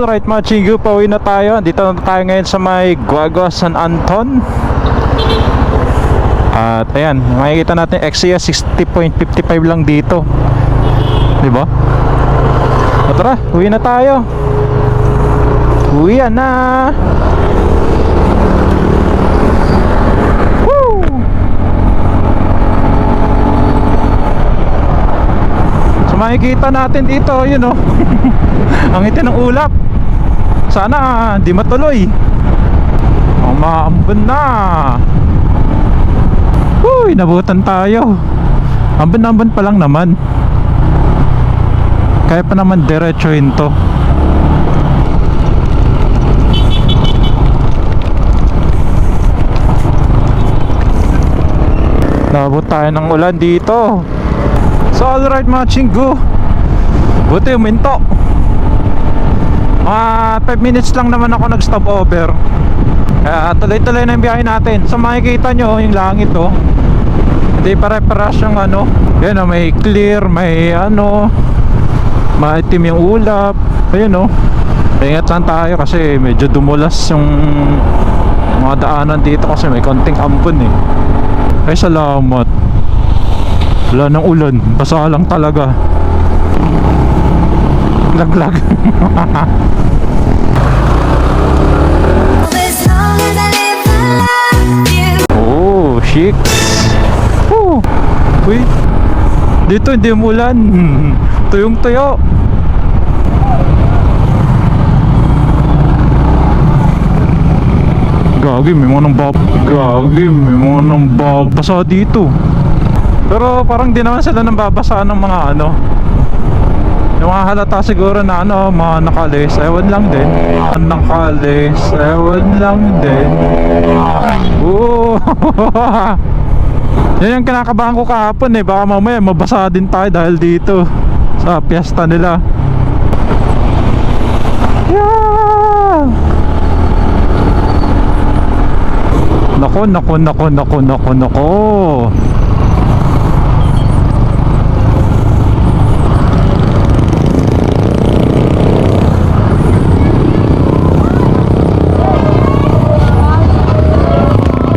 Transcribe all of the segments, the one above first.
Right mga Chingu, pauwi na tayo. Dito na tayo ngayon sa may Guagua San Anton. At ayan, makikita natin XCS 60.55 lang dito. 'Di ba? O tara, uwi na tayo. Uwi na. So makikita natin dito, yun oh. Ang itin ng ulap. Sana di matuloy. Ang maambon na. Uy, nabutan tayo. Ambon-ambon pa lang naman. Kaya pa naman diretsuhin to. Nabot tayo ng ulan dito. So alright mga chinggo. Buti uminto. Mga 5 minutes lang naman ako nag stop over. Kaya tuloy-tuloy na yung biyahe natin. So makikita nyo yung langit oh. Hindi pare-paras yung ano. Yan oh, may clear, may ano. Maitim yung ulap. Ayun oh. Ingat lang tayo kasi medyo dumulas yung mga daanan dito kasi may konting ampon eh. Ay salamat. Wala ng ulan. Basa lang talaga. Laglag. Oh, chic. Oh. Uy. Dito hindi umulan. Tuyong tuyo. Gagi, may mga nang bab... Gagi, may mga nang babasa dito. Pero parang di naman sila nang babasa ng mga ano. Yung mga halata siguro na ano, mga nakalis. Ewan lang din. Mga Nakalis. Ewan lang din. Yan yung kinakabahan ko kahapon eh. Baka mamaya mabasa din tayo dahil dito. Sa piyesta nila. Yeah! Nako, nako, nako, nako, nako, nako.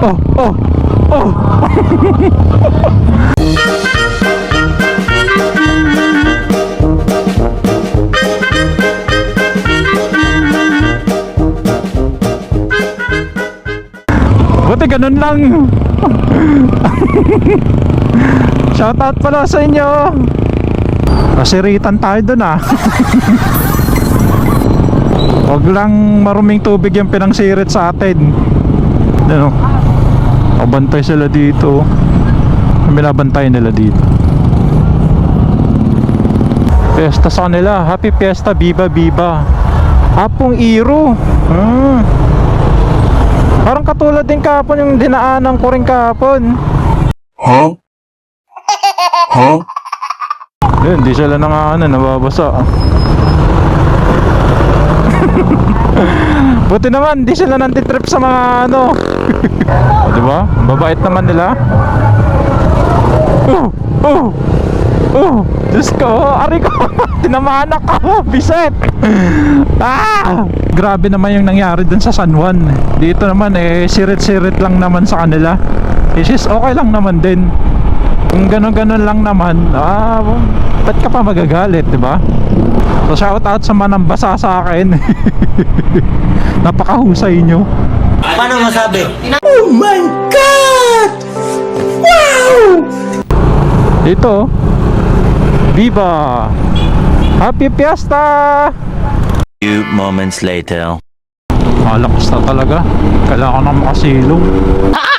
Oh, oh, oh. Buti ganun lang. Shoutout pala sa inyo. Kasiritan tayo dun ah. Huwag lang maruming tubig yung pinangsirit sa atin. Ano? Pabantay sila dito. Ang binabantay nila dito. Fiesta sa kanila. Happy Fiesta, Biba Biba. Hapong Iro. Hmm. Parang katulad din kahapon yung dinaanan ko rin kahapon. Huh? Huh? Yun, di sila nang ano, nababasa. Buti naman, di sila nantitrip sa mga ano. o, di ba? Babait naman nila. Oh! Oh! Oh! Diyos ko! Ari ko! Tinamaan ako! Biset! Ah! Grabe naman yung nangyari dun sa San Juan. Dito naman eh, sirit-sirit lang naman sa kanila. Which is okay lang naman din. Kung ganon-ganon lang naman, ah, ba't ka pa magagalit, di ba? So shout out sa manambasa sa akin. Napakahusay nyo. Paano masabi? Dito, Viva! Happy Fiesta! Few moments later. Malakas na talaga. Kailangan na makasilong.